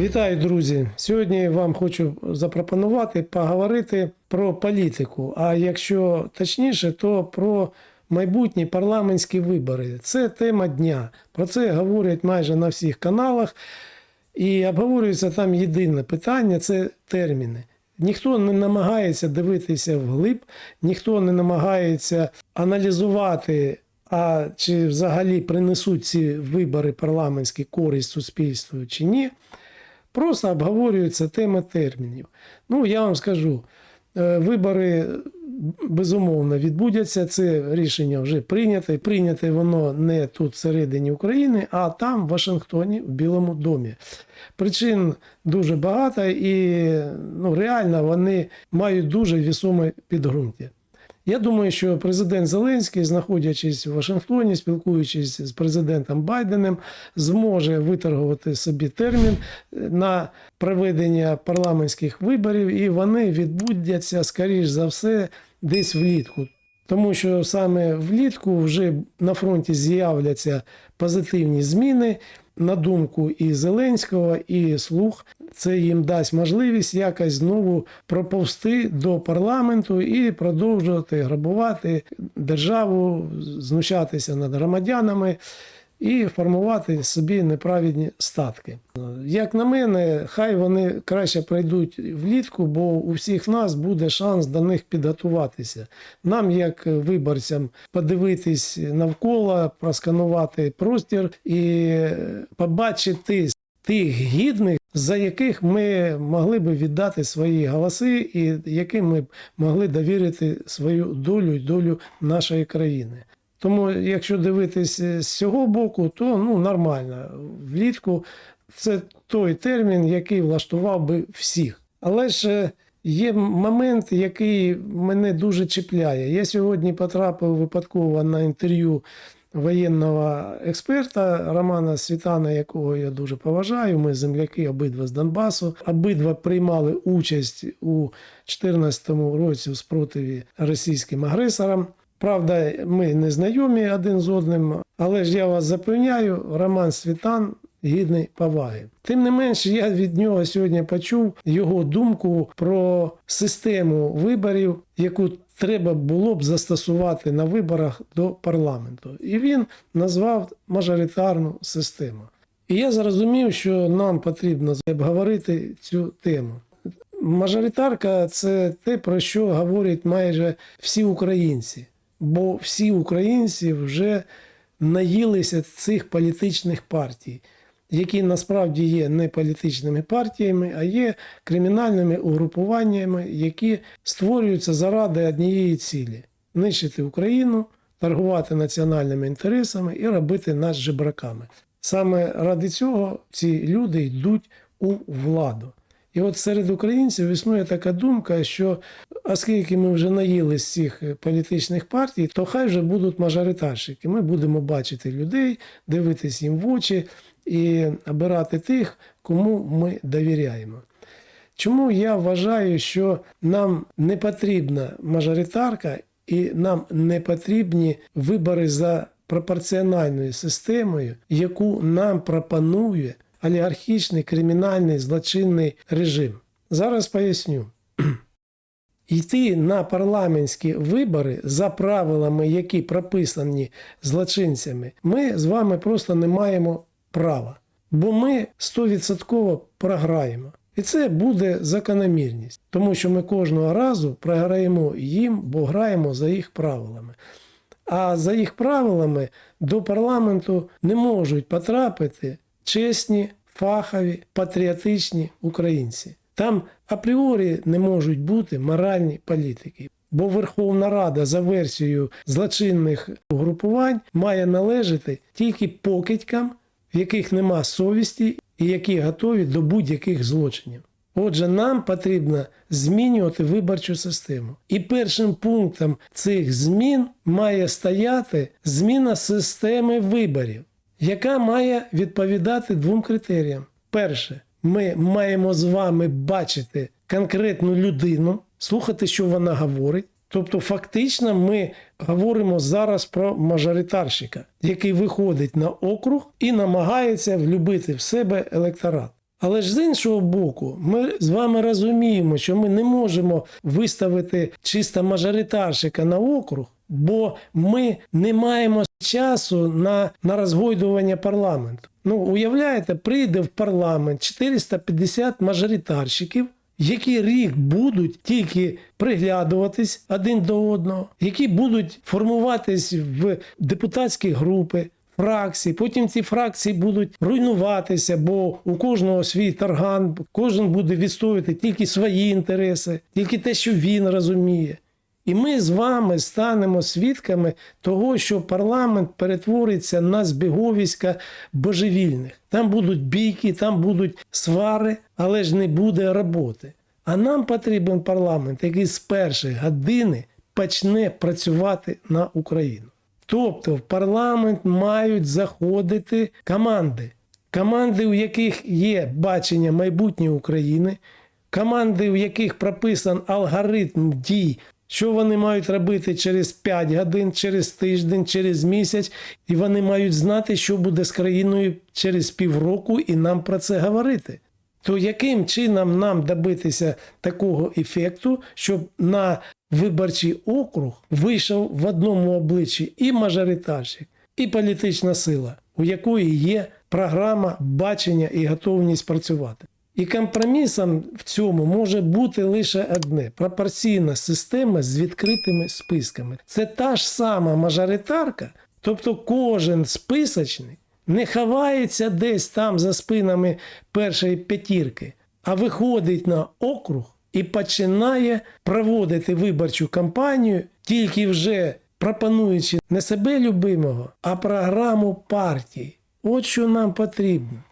Вітаю, друзі! Сьогодні вам хочу запропонувати поговорити про політику. А якщо точніше, то про майбутні парламентські вибори. Це тема дня. Про це говорять майже на всіх каналах. І обговорюється там єдине питання це терміни. Ніхто не намагається дивитися вглиб, ніхто не намагається аналізувати, а чи взагалі принесуть ці вибори парламентські користь суспільству чи ні. Просто обговорюється тема термінів. Ну, я вам скажу, е, вибори безумовно відбудуться. Це рішення вже прийняте. Прийняте воно не тут всередині України, а там, в Вашингтоні, в Білому домі. Причин дуже багато, і ну, реально вони мають дуже вісоме підґрунтя. Я думаю, що президент Зеленський, знаходячись в Вашингтоні, спілкуючись з президентом Байденом, зможе виторгувати собі термін на проведення парламентських виборів, і вони відбудуться, скоріш за все, десь влітку. Тому що саме влітку вже на фронті з'являться позитивні зміни. На думку і Зеленського, і слух, це їм дасть можливість якось знову проповсти до парламенту і продовжувати грабувати державу, знущатися над громадянами і формувати собі неправедні статки. Як на мене, хай вони краще пройдуть влітку, бо у всіх нас буде шанс до них підготуватися. Нам, як виборцям, подивитись навколо, просканувати простір і побачити тих гідних, за яких ми могли би віддати свої голоси, і яким ми б могли довірити свою долю і долю нашої країни. Тому, якщо дивитись з цього боку, то ну нормально. Влітку це той термін, який влаштував би всіх. Але ж е, є момент, який мене дуже чіпляє. Я сьогодні потрапив випадково на інтерв'ю воєнного експерта Романа Світана, якого я дуже поважаю. Ми земляки обидва з Донбасу. Обидва приймали участь у 2014 році у спротиві російським агресорам. Правда, ми не знайомі один з одним, але ж я вас запевняю, Роман Світан гідний поваги. Тим не менше, я від нього сьогодні почув його думку про систему виборів, яку треба було б застосувати на виборах до парламенту. І він назвав мажоритарну систему. І я зрозумів, що нам потрібно обговорити цю тему. Мажоритарка це те, про що говорять майже всі українці бо всі українці вже наїлися цих політичних партій, які насправді є не політичними партіями, а є кримінальними угрупуваннями, які створюються заради однієї цілі нищити Україну, торгувати національними інтересами і робити нас жебраками. Саме ради цього ці люди йдуть у владу. І от серед українців існує така думка, що оскільки ми вже наїли з цих політичних партій, то хай вже будуть мажоритарщики. Ми будемо бачити людей, дивитись їм в очі і обирати тих, кому ми довіряємо. Чому я вважаю, що нам не потрібна мажоритарка і нам не потрібні вибори за пропорціональною системою, яку нам пропонує олігархічний кримінальний злочинний режим. Зараз поясню. Йти на парламентські вибори за правилами, які прописані злочинцями, ми з вами просто не маємо права. Бо ми 100% програємо. І це буде закономірність, тому що ми кожного разу програємо їм, бо граємо за їх правилами. А за їх правилами до парламенту не можуть потрапити чесні, фахові, патріотичні українці. Там апріорі не можуть бути моральні політики. Бо Верховна Рада за версією злочинних угрупувань має належати тільки покидькам, в яких нема совісті і які готові до будь-яких злочинів. Отже, нам потрібно змінювати виборчу систему. І першим пунктом цих змін має стояти зміна системи виборів яка має відповідати двом критеріям. Перше, ми маємо з вами бачити конкретну людину, слухати, що вона говорить. Тобто, фактично, ми говоримо зараз про мажоритарщика, який виходить на округ і намагається влюбити в себе електорат. Але ж з іншого боку, ми з вами розуміємо, що ми не можемо виставити чисто мажоритарщика на округ, бо ми не маємо часу на, на розгойдування парламенту. Ну, уявляєте, прийде в парламент 450 мажоритарщиків, які рік будуть тільки приглядуватись один до одного, які будуть формуватись в депутатські групи, фракції. Потім ці фракції будуть руйнуватися, бо у кожного свій тарган, кожен буде відстоювати тільки свої інтереси, тільки те, що він розуміє. І ми з вами станемо свідками того, що парламент перетвориться на збіговиська божевільних. Там будуть бійки, там будуть свари, але ж не буде роботи. А нам потрібен парламент, який з першої години почне працювати на Україну. Тобто в парламент мають заходити команди. Команди, у яких є бачення майбутнього України, команди, у яких прописан алгоритм дій, що вони мають робити через 5 годин, через тиждень, через місяць, і вони мають знати, що буде з країною через півроку, і нам про це говорити. То яким чином нам добитися такого ефекту, щоб на виборчий округ вийшов в одному обличчі і мажоритарщик, і політична сила, у якої є програма бачення і готовність працювати. І компромісом в цьому може бути лише одне пропорційна система з відкритими списками. Це та ж сама мажоритарка, тобто кожен списочник не ховається десь там за спинами першої п'ятірки, а виходить на округ і починає проводити виборчу кампанію, тільки вже пропонуючи не себе любимого, а програму партії. От що нам потрібно.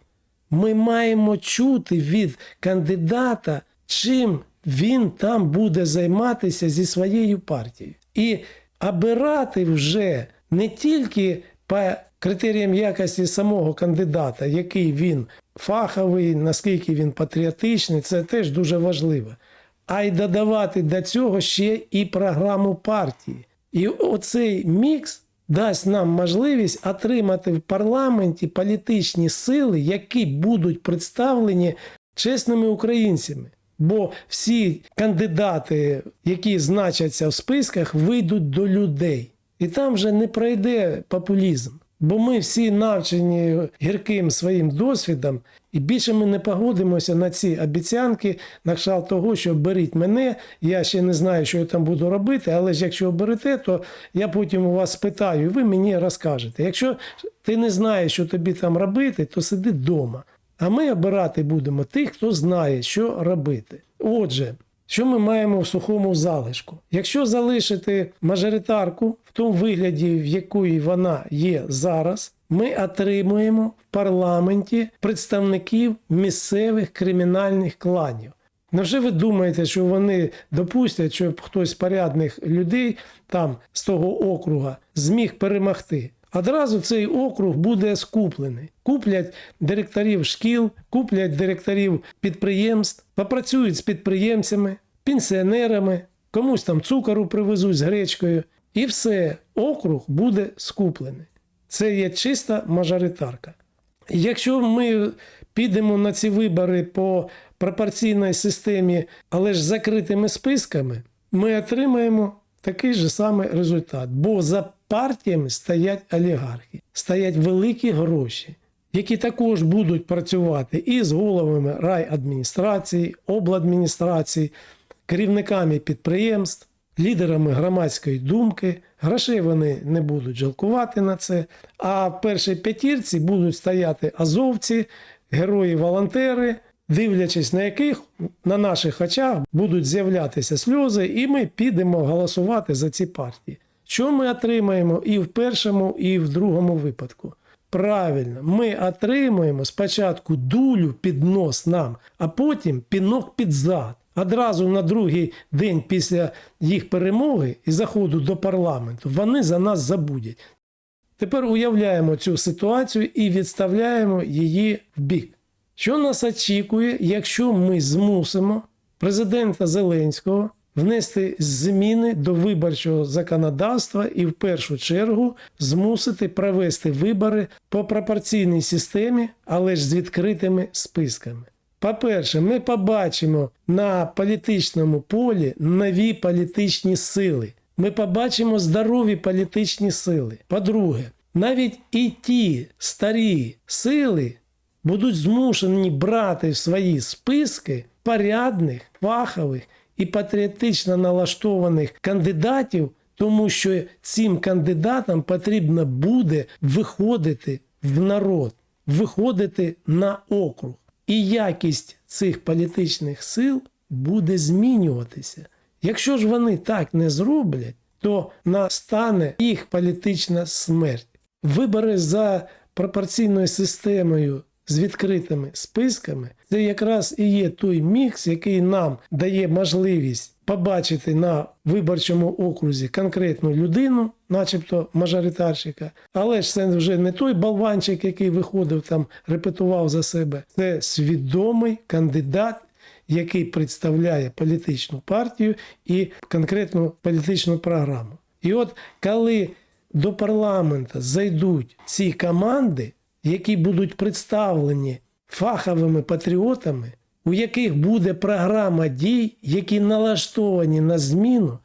Ми маємо чути від кандидата, чим він там буде займатися зі своєю партією. І обирати вже не тільки по критеріям якості самого кандидата, який він фаховий, наскільки він патріотичний, це теж дуже важливо. А й додавати до цього ще і програму партії. І оцей мікс дасть нам можливість отримати в парламенті політичні сили, які будуть представлені чесними українцями. Бо всі кандидати, які значаться в списках, вийдуть до людей. І там вже не пройде популізм. Бо ми всі навчені гірким своїм досвідом, і більше ми не погодимося на ці обіцянки, на кшталт того, що беріть мене, я ще не знаю, що я там буду робити, але ж якщо оберете, то я потім у вас спитаю, і ви мені розкажете. Якщо ти не знаєш, що тобі там робити, то сиди вдома. А ми обирати будемо тих, хто знає, що робити. Отже, що ми маємо в сухому залишку? Якщо залишити мажоритарку в тому вигляді, в якої вона є зараз, ми отримуємо в парламенті представників місцевих кримінальних кланів. Невже ви думаєте, що вони допустять, щоб хтось з порядних людей там з того округа зміг перемогти? Одразу цей округ буде скуплений. Куплять директорів шкіл, куплять директорів підприємств, попрацюють з підприємцями, пенсіонерами, комусь там цукору привезуть з гречкою. І все, округ буде скуплений. Це є чиста мажоритарка. Якщо ми підемо на ці вибори по пропорційній системі, але ж закритими списками, ми отримаємо такий же самий результат. Бо за партіями стоять олігархи, стоять великі гроші, які також будуть працювати і з головами райадміністрації, обладміністрації, керівниками підприємств, лідерами громадської думки. Грошей вони не будуть жалкувати на це. А в першій п'ятірці будуть стояти азовці, герої-волонтери, дивлячись на яких на наших очах будуть з'являтися сльози, і ми підемо голосувати за ці партії. Що ми отримаємо і в першому, і в другому випадку? Правильно, ми отримуємо спочатку дулю під нос нам, а потім пінок під зад. Одразу на другий день після їх перемоги і заходу до парламенту вони за нас забудять. Тепер уявляємо цю ситуацію і відставляємо її в бік. Що нас очікує, якщо ми змусимо президента Зеленського внести зміни до виборчого законодавства і в першу чергу змусити провести вибори по пропорційній системі, але ж з відкритими списками? По-перше, ми побачимо на політичному полі нові політичні сили. Ми побачимо здорові політичні сили. По-друге, навіть і ті старі сили будуть змушені брати в свої списки порядних, фахових і патріотично налаштованих кандидатів, тому що цим кандидатам потрібно буде виходити в народ, виходити на округ. І якість цих політичних сил буде змінюватися. Якщо ж вони так не зроблять, то настане їх політична смерть. Вибори за пропорційною системою з відкритими списками це якраз і є той мікс, який нам дає можливість побачити на виборчому окрузі конкретну людину, начебто мажоритарщика, але ж це вже не той болванчик, який виходив там, репетував за себе. Це свідомий кандидат, який представляє політичну партію і конкретну політичну програму. І от коли до парламенту зайдуть ці команди, які будуть представлені фаховими патріотами, у яких буде програма дій, які налаштовані на зміну,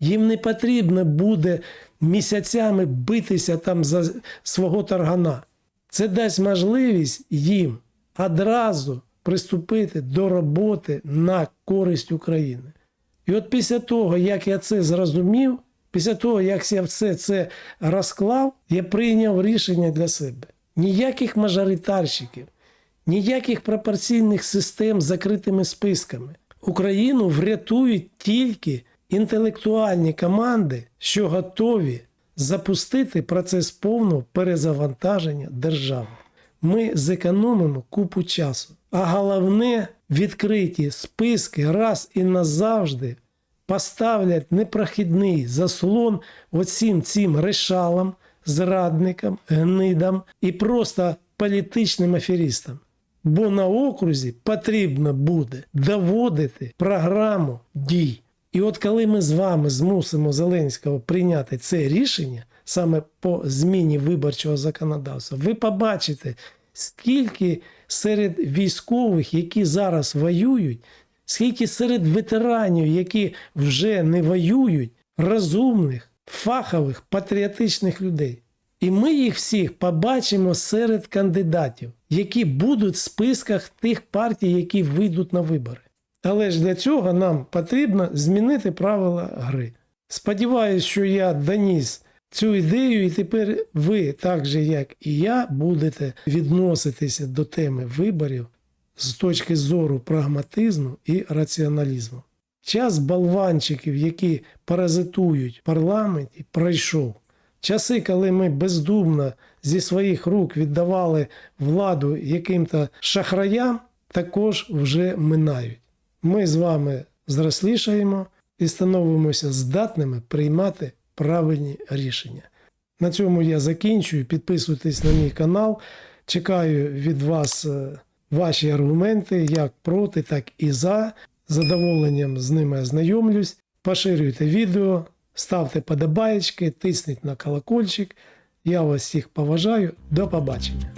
їм не потрібно буде місяцями битися там за свого таргана. Це дасть можливість їм одразу приступити до роботи на користь України. І от після того, як я це зрозумів, після того, як я все це розклав, я прийняв рішення для себе. Ніяких мажоритарщиків, ніяких пропорційних систем з закритими списками. Україну врятують тільки інтелектуальні команди, що готові запустити процес повного перезавантаження держави. Ми зекономимо купу часу. А головне, відкриті списки раз і назавжди поставлять непрохідний заслон оцім цим решалам, зрадникам, гнидам і просто політичним аферістам. Бо на окрузі потрібно буде доводити програму дій. І от коли ми з вами змусимо Зеленського прийняти це рішення саме по зміні виборчого законодавства, ви побачите, скільки серед військових, які зараз воюють, скільки серед ветеранів, які вже не воюють, розумних, фахових, патріотичних людей. І ми їх всіх побачимо серед кандидатів, які будуть в списках тих партій, які вийдуть на вибори. Але ж для цього нам потрібно змінити правила гри. Сподіваюсь, що я доніс цю ідею, і тепер ви, так же як і я, будете відноситися до теми виборів з точки зору прагматизму і раціоналізму. Час болванчиків, які паразитують в парламенті, пройшов. Часи, коли ми бездумно зі своїх рук віддавали владу яким-то шахраям, також вже минають. Ми з вами зрослішаємо і становимося здатними приймати правильні рішення. На цьому я закінчую. Підписуйтесь на мій канал. Чекаю від вас е, ваші аргументи, як проти, так і за. З задоволенням з ними ознайомлюсь. Поширюйте відео, Ставте подобаєчки, тисніть на колокольчик. Я вас всіх поважаю. До побачення.